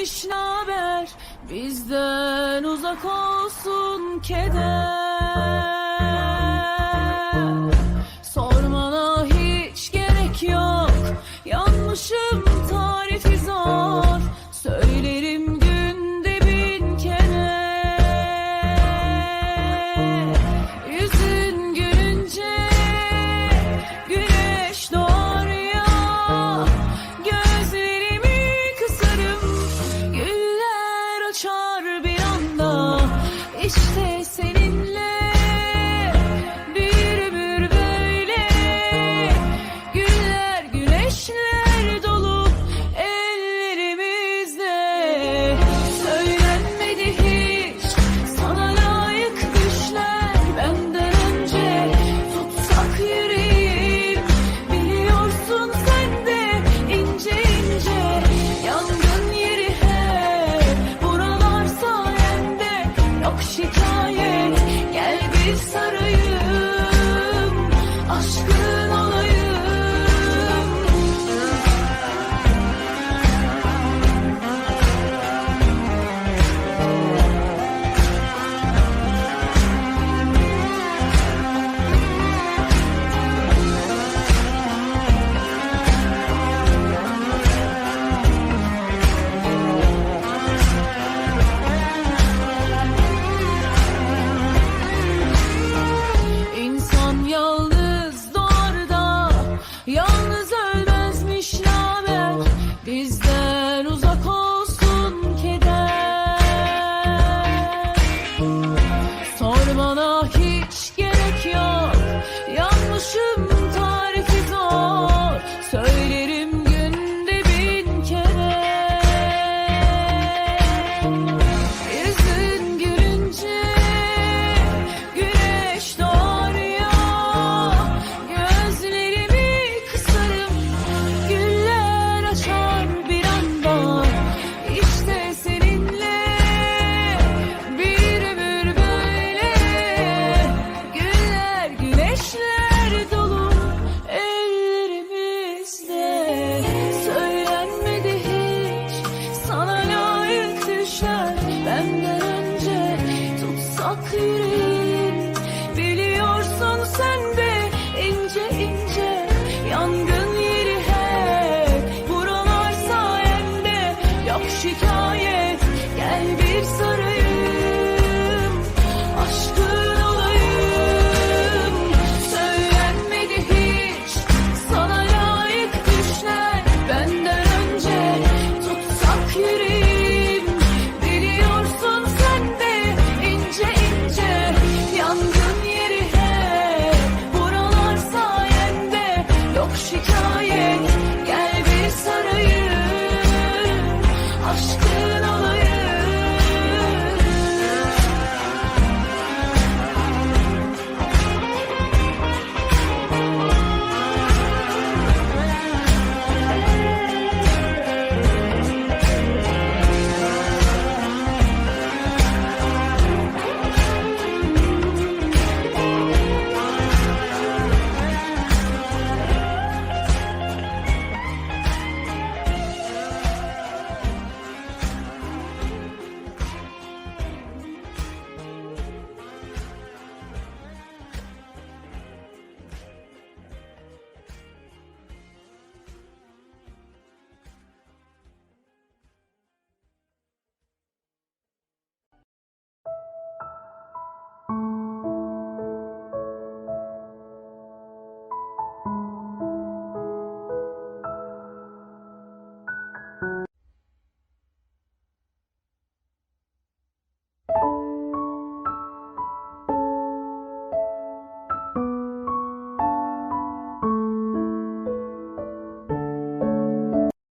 gelmiş haber? Bizden uzak olsun keder. Sormana hiç gerek yok. Yanmışım tarifi zor. sarayım aşkım. keeps sorry.